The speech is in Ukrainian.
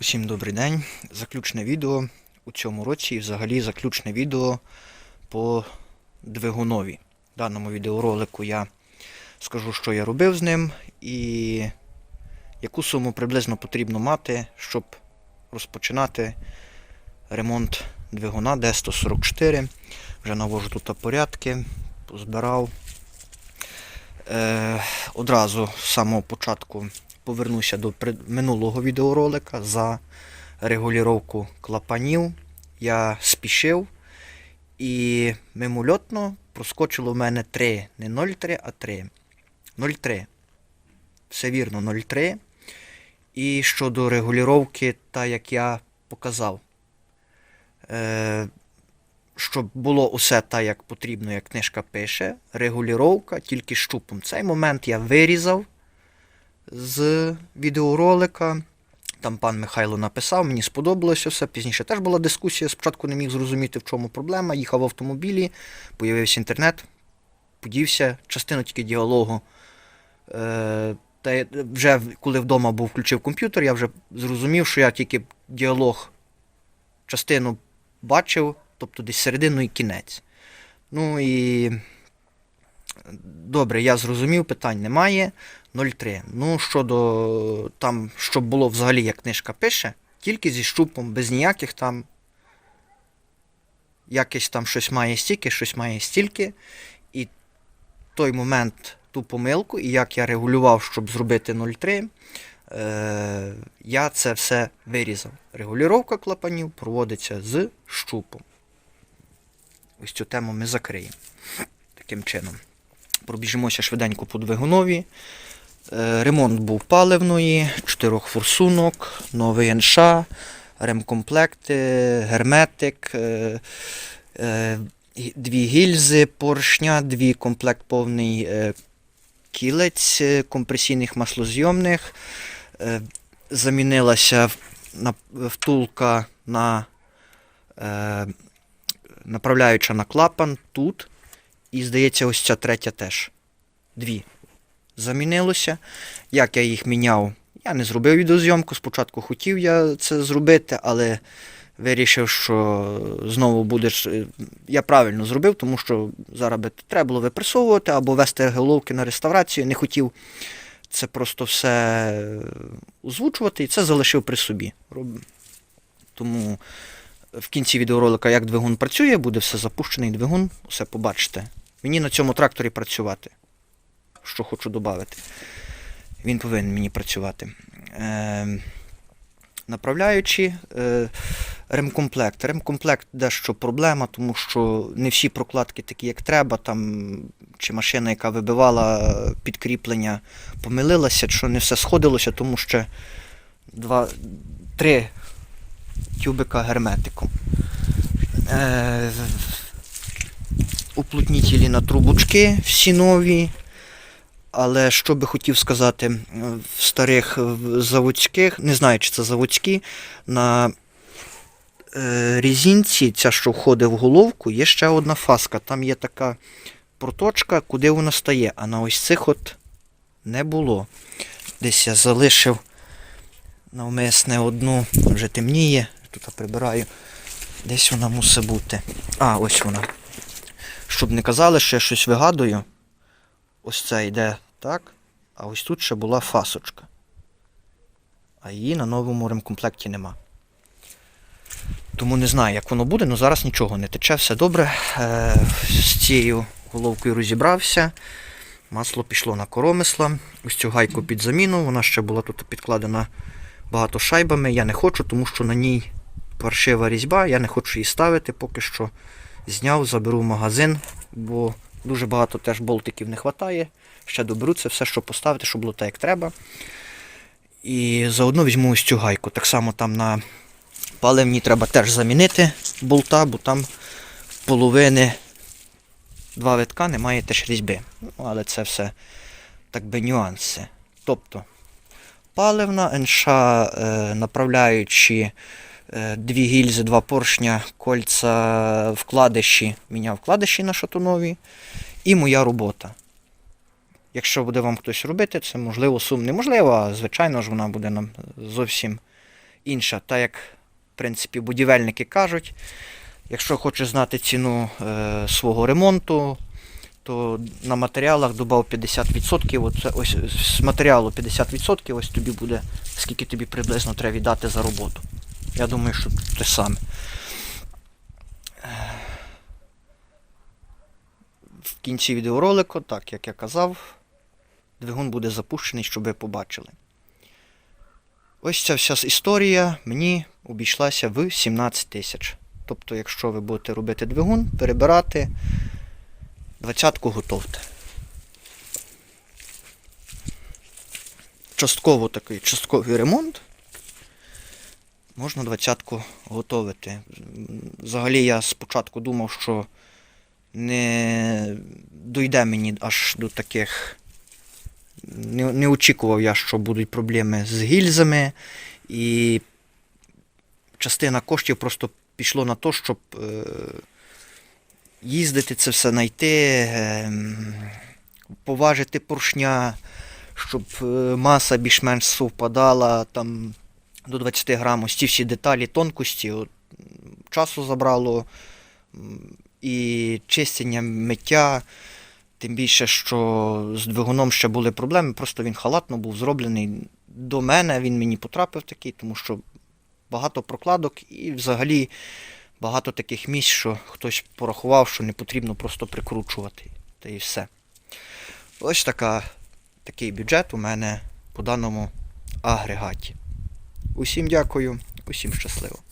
Усім добрий день. Заключне відео у цьому році і взагалі заключне відео по двигунові. В даному відеоролику я скажу, що я робив з ним і яку суму приблизно потрібно мати, щоб розпочинати ремонт двигуна D144. Вже навожу тут порядки, позбирав. Е, одразу з самого початку повернуся до минулого відеоролика за регулювання клапанів. Я спішив і мимольотно проскочило в мене 3, не 0,3, а 3. 0,3. Все вірно, 0,3. І щодо регулювання, так як я показав, е, щоб було усе так, як потрібно, як книжка пише, регулювання тільки щупом. Цей момент я вирізав з відеоролика. Там пан Михайло написав, мені сподобалося все. Пізніше теж була дискусія. Спочатку не міг зрозуміти, в чому проблема. Їхав в автомобілі, появився інтернет, подівся, частину тільки діалогу. Е, та вже коли вдома був включив комп'ютер, я вже зрозумів, що я тільки діалог частину бачив, тобто десь середину і кінець. Ну і добре, я зрозумів, питань немає. 0,3. Ну, щодо там, щоб було взагалі, як книжка пише, тільки зі щупом, без ніяких там. Якесь там щось має стільки, щось має стільки. І той момент, ту помилку, і як я регулював, щоб зробити 0,3, е, я це все вирізав. Регулювання клапанів проводиться з щупом. Ось цю тему ми закриємо. Таким чином. Пробіжимося швиденько по двигунові. Е, Ремонт був паливної, чотирьох форсунок, новий НШ, ремкомплекти, герметик, е, е, дві гільзи поршня, дві комплект повний кілець компресійних маслозйомних. Замінилася втулка на направляюча на клапан тут. І, здається, ось ця третя теж. Дві замінилося. Як я їх міняв, я не зробив відеозйомку. Спочатку хотів я це зробити, але вирішив, що знову будеш. Я правильно зробив, тому що зараз би треба було випресовувати або вести головки на реставрацію. Не хотів це просто все озвучувати і це залишив при собі. Тому в кінці відеоролика, як двигун працює, буде все запущений двигун, все побачите. Мені на цьому тракторі працювати що хочу додати. Він повинен мені працювати. Е, направляючи е, ремкомплект. Ремкомплект дещо проблема, тому що не всі прокладки такі, як треба. Там, чи машина, яка вибивала підкріплення, помилилася, що не все сходилося, тому що два, три тюбика герметиком. Е, уплотнітелі на трубочки всі нові. Але що би хотів сказати, е, в старих заводських, не знаю, чи це заводські, на е, різінці, ця, що входить в головку, є ще одна фаска. Там є така проточка, куди вона стає. А на ось цих от не було. Десь я залишив навмисне одну, вже темніє, тут прибираю. Десь вона мусить бути. А, ось вона. Щоб не казали, що я щось вигадую. Ось це йде так, а ось тут ще була фасочка. А її на новому ремкомплекті нема. Тому не знаю, як воно буде, але зараз нічого не тече, все добре. Е, з цією головкою розібрався. Масло пішло на коромисла. Ось цю гайку під заміну. Вона ще була тут підкладена багато шайбами. Я не хочу, тому що на ній паршива різьба. Я не хочу її ставити, поки що зняв, заберу в магазин, бо дуже багато теж болтиків не вистачає. Ще доберу це все, що поставити, щоб було так, як треба. І заодно візьму ось цю гайку. Так само там на паливній треба теж замінити болта, бо там половини два витка немає теж різьби. Ну, але це все так би нюанси. Тобто паливна, НШ, е, направляючи дві гільзи, два поршня, кольця, вкладиші, міняв вкладиші на шатунові. І моя робота. Якщо буде вам хтось робити, це можливо сум неможливо, а звичайно ж вона буде нам зовсім інша. Та як, в принципі, будівельники кажуть, якщо хочеш знати ціну е, свого ремонту, то на матеріалах додав 50%. Оце, ось з матеріалу 50%, ось тобі буде, скільки тобі приблизно треба віддати за роботу. Я думаю, що те саме. В кінці відеоролику, так як я казав, двигун буде запущений, щоб ви побачили. Ось ця вся історія мені обійшлася в 17 тисяч. Тобто, якщо ви будете робити двигун, перебирати, двадцятку готовте. Частково такий частковий ремонт. Можна двадцятку готовити. Взагалі я спочатку думав, що не дойде мені аж до таких. Не, не очікував я, що будуть проблеми з гільзами, і частина коштів просто пішло на те, щоб е, їздити це все знайти, е, поважити поршня, щоб е, маса більш-менш совпадала там, до 20 грам. Ось ці всі деталі, тонкості. От, часу забрало і чистення, миття. Тим більше, що з двигуном ще були проблеми, просто він халатно був зроблений. До мене він мені потрапив такий, тому що багато прокладок і взагалі багато таких місць, що хтось порахував, що не потрібно просто прикручувати. Та і все. Ось така, такий бюджет у мене по даному агрегаті. Усім дякую, усім щасливо.